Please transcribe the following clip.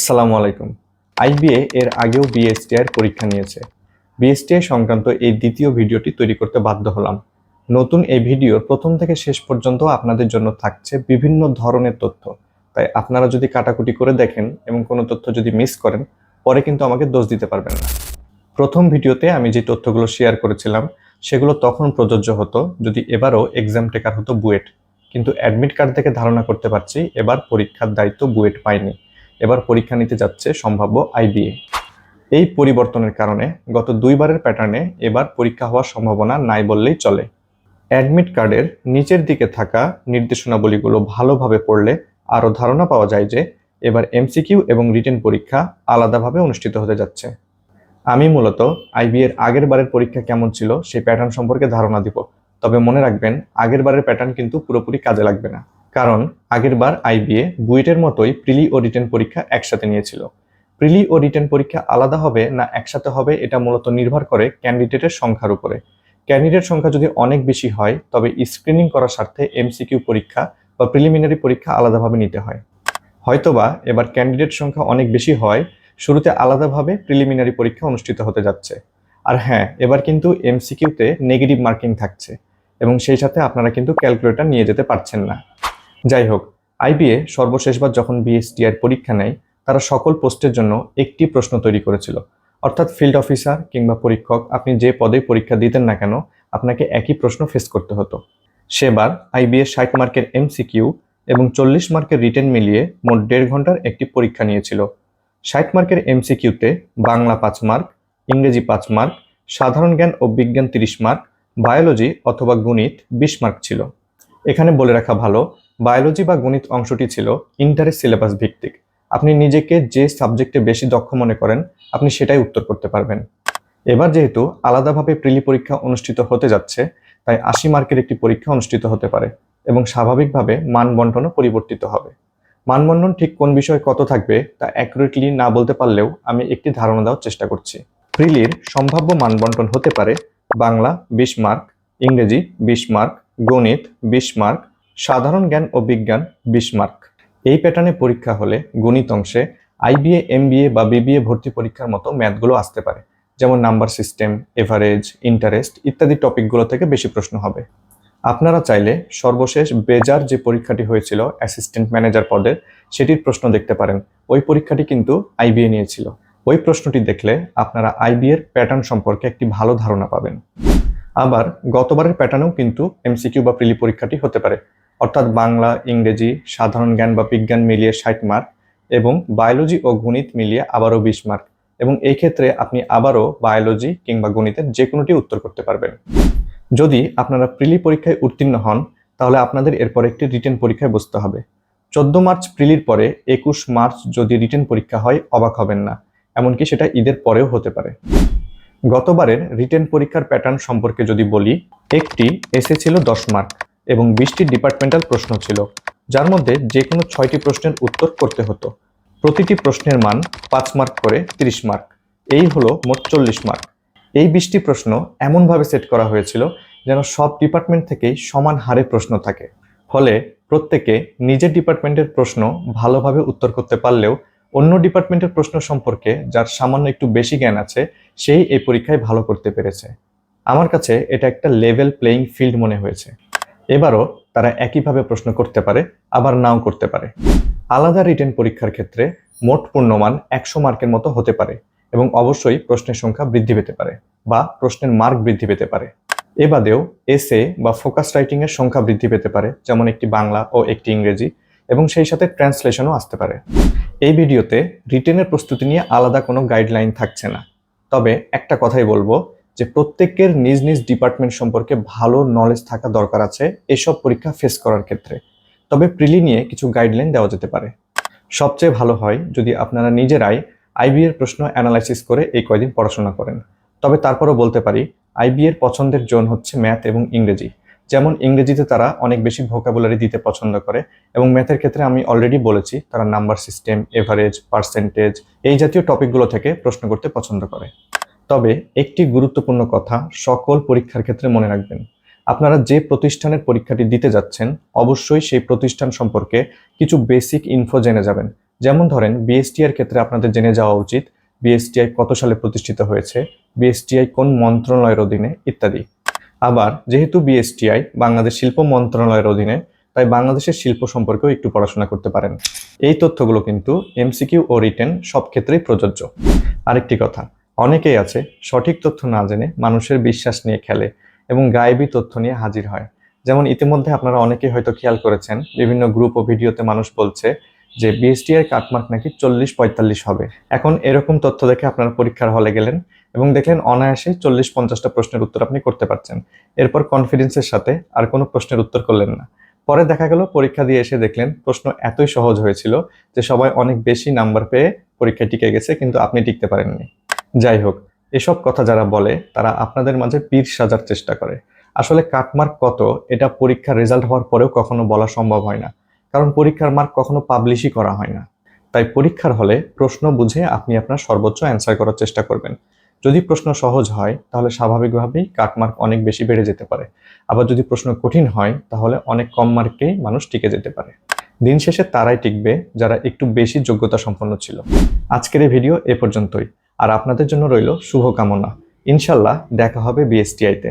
আসসালামু আলাইকুম। আইবিএ এর আগেও বিএসটিআই এর পরীক্ষা নিয়েছে। বিএসটিআই সংক্রান্ত এই দ্বিতীয় ভিডিওটি তৈরি করতে বাধ্য হলাম। নতুন এই ভিডিওর প্রথম থেকে শেষ পর্যন্ত আপনাদের জন্য থাকছে বিভিন্ন ধরনের তথ্য। তাই আপনারা যদি কাটাকুটি করে দেখেন এবং কোনো তথ্য যদি মিস করেন, পরে কিন্তু আমাকে দোষ দিতে পারবেন না। প্রথম ভিডিওতে আমি যে তথ্যগুলো শেয়ার করেছিলাম, সেগুলো তখন প্রযোজ্য হতো, যদি এবারও এক্সাম টেকার হতো বুয়েট। কিন্তু অ্যাডমিট কার্ড থেকে ধারণা করতে পারছি, এবার পরীক্ষার দায়িত্ব বুয়েট পায়নি। এবার পরীক্ষা নিতে যাচ্ছে সম্ভাব্য আইবিএ। এই পরিবর্তনের কারণে গত দুইবারের প্যাটার্নে এবার পরীক্ষা হওয়ার সম্ভাবনা নাই বললেই চলে। অ্যাডমিট কার্ডের নিচের দিকে থাকা নির্দেশনাবলীগুলো ভালোভাবে পড়লে আরও ধারণা পাওয়া যায় যে এবার এমসিকিউ এবং রিটেন পরীক্ষা আলাদাভাবে অনুষ্ঠিত হতে যাচ্ছে। আমি মূলত আইবি এর আগের বারের পরীক্ষা কেমন ছিল সেই প্যাটার্ন সম্পর্কে ধারণা দিব। তবে মনে রাখবেন, আগের বারের প্যাটার্ন কিন্তু পুরোপুরি কাজে লাগবে না। কারণ আগের বার আইবিএ বুয়েটের মতোই প্রিলি ও রিটেন পরীক্ষা একসাথে নিয়েছিল। প্রিলি ও রিটেন পরীক্ষা আলাদা হবে না একসাথে হবে এটা মূলত নির্ভর করে ক্যান্ডিডেটের সংখ্যার উপরে। ক্যান্ডিডেট সংখ্যা যদি অনেক বেশি হয়, তবে স্ক্রিনিং করার স্বার্থে এমসিকিউ পরীক্ষা বা প্রিলিমিনারি পরীক্ষা আলাদাভাবে নিতে হয়। হয়তোবা এবার ক্যান্ডিডেট সংখ্যা অনেক বেশি হয়, শুরুতে আলাদাভাবে প্রিলিমিনারি পরীক্ষা অনুষ্ঠিত হতে যাচ্ছে। আর হ্যাঁ এবার কিন্তু এমসিকিউতে নেগেটিভ মার্কিং থাকছে এবং সেই সাথে আপনারা কিন্তু ক্যালকুলেটর নিয়ে যেতে পারছেন না। যাই হোক আইবিএ সর্বশেষবার যখন বিএসটিআর পরীক্ষা নেয়, তারা সকল পোস্টের জন্য একটি প্রশ্ন তৈরি করেছিল। অর্থাৎ ফিল্ড অফিসার কিংবা পরীক্ষক, আপনি যে পদে পরীক্ষা দিতেন না কেন, আপনাকে একই প্রশ্ন ফেস করতে হতো। সেবার আইবিএ ষাট মার্কের এমসিকিউ এবং চল্লিশ মার্কের রিটেন মিলিয়ে মোট দেড় ঘণ্টার একটি পরীক্ষা নিয়েছিল। ষাট মার্কের এমসিকিউতে বাংলা পাঁচ মার্ক, ইংরেজি পাঁচ মার্ক, সাধারণ জ্ঞান ও বিজ্ঞান তিরিশ মার্ক, বায়োলজি অথবা গণিত বিশ মার্ক ছিল। এখানে বলে রাখা ভালো বায়োলজি বা গণিত অংশটি ছিল ইন্টারেস্ট সিলেবাস ভিত্তিক। আপনি নিজেকে যে সাবজেক্টে বেশি দক্ষ মনে করেন, আপনি সেটাই উত্তর করতে পারবেন। এবার যেহেতু আলাদাভাবে প্রিলি পরীক্ষা অনুষ্ঠিত হতে যাচ্ছে, তাই আশি মার্কের একটি পরীক্ষা অনুষ্ঠিত হতে পারে এবং স্বাভাবিকভাবে মান বন্টনও পরিবর্তিত হবে। মানবন্ধন ঠিক কোন বিষয়ে কত থাকবে, তা অ্যাকুরেটলি না বলতে পারলেও আমি একটি ধারণা দেওয়ার চেষ্টা করছি। প্রিলির সম্ভাব্য মানবন্টন হতে পারে বাংলা বিশ মার্ক, ইংরেজি বিশ মার্ক, গণিত বিশ মার্ক সাধারণ জ্ঞান ও বিজ্ঞান বিশ মার্ক এই প্যাটার্নে পরীক্ষা হলে গণিত অংশে আইবিএ এমবিএ বা বিবিএ ভর্তি পরীক্ষার মতো ম্যাথগুলো আসতে পারে, যেমন নাম্বার সিস্টেম এভারেজ ইন্টারেস্ট ইত্যাদি টপিকগুলো থেকে বেশি প্রশ্ন হবে। আপনারা চাইলে সর্বশেষ বেজার যে পরীক্ষাটি হয়েছিল অ্যাসিস্ট্যান্ট ম্যানেজার পদের, সেটির প্রশ্ন দেখতে পারেন। ওই পরীক্ষাটি কিন্তু আইবিএ নিয়েছিল। ওই প্রশ্নটি দেখলে আপনারা আইবি এর প্যাটার্ন সম্পর্কে একটি ভালো ধারণা পাবেন। আবার গতবারের প্যাটার্নেও কিন্তু এমসিকিউ বা প্রিলি পরীক্ষাটি হতে পারে। অর্থাৎ বাংলা, ইংরেজি, সাধারণ জ্ঞান বা বিজ্ঞান মিলিয়ে ষাট মার্ক এবং বায়োলজি ও গণিত মিলিয়ে আবারও বিশ মার্ক এবং এই ক্ষেত্রে আপনি আবারও বায়োলজি কিংবা গণিতের যে কোনোটি উত্তর করতে পারবেন। যদি আপনারা প্রিলি পরীক্ষায় উত্তীর্ণ হন, তাহলে আপনাদের এরপর একটি রিটেন পরীক্ষায় বসতে হবে। চোদ্দ মার্চ প্রিলির পরে একুশ মার্চ যদি রিটেন পরীক্ষা হয়, অবাক হবেন না। এমনকি সেটা ঈদের পরেও হতে পারে। গতবারের রিটেন পরীক্ষার প্যাটার্ন সম্পর্কে যদি বলি, একটি এসে ছিল দশ মার্ক এবং বিশটি ডিপার্টমেন্টাল প্রশ্ন ছিল, যার মধ্যে যে কোনো ছয়টি প্রশ্নের উত্তর করতে হতো। প্রতিটি প্রশ্নের মান পাঁচ মার্ক করে তিরিশ মার্ক। এই হলো মোট চল্লিশ মার্ক। এই বিশটি প্রশ্ন এমনভাবে সেট করা হয়েছিল যেন সব ডিপার্টমেন্ট থেকেই সমান হারে প্রশ্ন থাকে। ফলে প্রত্যেকে নিজের ডিপার্টমেন্টের প্রশ্ন ভালোভাবে উত্তর করতে পারলেও অন্য ডিপার্টমেন্টের প্রশ্ন সম্পর্কে, যার সামান্য একটু বেশি জ্ঞান আছে, সেই এই পরীক্ষায় ভালো করতে পেরেছে। আমার কাছে এটা একটা লেভেল প্লেয়িং ফিল্ড মনে হয়েছে। এবারও তারা একইভাবে প্রশ্ন করতে পারে, আবার নাও করতে পারে। আলাদা রিটেন পরীক্ষার ক্ষেত্রে মোট পূর্ণমান একশো মার্কের মতো হতে পারে এবং অবশ্যই প্রশ্নের সংখ্যা বৃদ্ধি পেতে পারে বা প্রশ্নের মার্ক বৃদ্ধি পেতে পারে। এ বাদেও এসে বা ফোকাস রাইটিংয়ের সংখ্যা বৃদ্ধি পেতে পারে, যেমন একটি বাংলা ও একটি ইংরেজি। এবং সেই সাথে ট্রান্সলেশনও আসতে পারে। এই ভিডিওতে রিটেনের প্রস্তুতি নিয়ে আলাদা কোনো গাইডলাইন থাকছে না। তবে একটা কথাই বলব যে প্রত্যেকের নিজ নিজ ডিপার্টমেন্ট সম্পর্কে ভালো নলেজ থাকা দরকার আছে এসব পরীক্ষা ফেস করার ক্ষেত্রে। তবে প্রিলি নিয়ে কিছু গাইডলাইন দেওয়া যেতে পারে। সবচেয়ে ভালো হয় যদি আপনারা নিজেরাই আইবি এর প্রশ্ন অ্যানালাইসিস করে এই কয়দিন পড়াশোনা করেন। তবে তারপরও বলতে পারি আইবি এর পছন্দের জোন হচ্ছে ম্যাথ এবং ইংরেজি। যেমন ইংরেজিতে তারা অনেক বেশি ভোকাবুলারি দিতে পছন্দ করে এবং ম্যাথের ক্ষেত্রে আমি অলরেডি বলেছি তারা নাম্বার সিস্টেম এভারেজ পার্সেন্টেজ এই জাতীয় টপিকগুলো থেকে প্রশ্ন করতে পছন্দ করে। তবে একটি গুরুত্বপূর্ণ কথা সকল পরীক্ষার ক্ষেত্রে মনে রাখবেন, আপনারা যে প্রতিষ্ঠানের পরীক্ষাটি দিতে যাচ্ছেন অবশ্যই সেই প্রতিষ্ঠান সম্পর্কে কিছু বেসিক ইনফো জেনে যাবেন। যেমন ধরেন বিএসটিআই এর ক্ষেত্রে আপনাদের জেনে যাওয়া উচিত বিএসটিআই কত সালে প্রতিষ্ঠিত হয়েছে বিএসটিআই কোন মন্ত্রণালয়ের অধীনে, ইত্যাদি। আবার যেহেতু বিএসটিআই বাংলাদেশ শিল্প মন্ত্রণালয়ের অধীনে, তাই বাংলাদেশের শিল্প সম্পর্কেও একটু পড়াশোনা করতে পারেন। এই তথ্যগুলো কিন্তু এমসিকিউ ও রিটেন সব ক্ষেত্রেই প্রযোজ্য। আরেকটি কথা, অনেকেই আছে সঠিক তথ্য না জেনে মানুষের বিশ্বাস নিয়ে খেলে এবং গায়েবী তথ্য নিয়ে হাজির হয়। যেমন ইতিমধ্যে আপনারা অনেকেই হয়তো খেয়াল করেছেন, বিভিন্ন গ্রুপ ও ভিডিওতে মানুষ বলছে যে বিএসটি এর কাটমার্ক নাকি চল্লিশ পঁয়তাল্লিশ হবে। এখন এরকম তথ্য দেখে আপনারা পরীক্ষার হলে গেলেন এবং দেখলেন অনায়াসে চল্লিশ পঞ্চাশটা প্রশ্নের উত্তর আপনি করতে পারছেন। এরপর কনফিডেন্সের সাথে আর কোনো প্রশ্নের উত্তর করলেন না। পরে দেখা গেল, পরীক্ষা দিয়ে এসে দেখলেন প্রশ্ন এতই সহজ হয়েছিল যে সবাই অনেক বেশি নাম্বার পেয়ে পরীক্ষায় টিকে গেছে, কিন্তু আপনি টিকতে পারেননি। যাই হোক, এসব কথা যারা বলে, তারা আপনাদের মাঝে পীর সাজার চেষ্টা করে। আসলে কাটমার্ক কত, এটা পরীক্ষার রেজাল্ট হওয়ার পরেও কখনো বলা সম্ভব হয় না। কারণ পরীক্ষার মার্ক কখনো পাবলিশই করা হয় না। তাই পরীক্ষার হলে প্রশ্ন বুঝে আপনি আপনার সর্বোচ্চ অ্যান্সার করার চেষ্টা করবেন। যদি প্রশ্ন সহজ হয়, তাহলে স্বাভাবিকভাবেই কাটমার্ক অনেক বেশি বেড়ে যেতে পারে। আবার যদি প্রশ্ন কঠিন হয়, তাহলে অনেক কম মার্কেই মানুষ টিকে যেতে পারে। দিন শেষে তারাই টিকবে যারা একটু বেশি যোগ্যতা সম্পন্ন ছিল। আজকের এই ভিডিও এ পর্যন্তই। আর আপনাদের জন্য রইল শুভকামনা। ইনশাল্লাহ দেখা হবে বিএসটিআইতে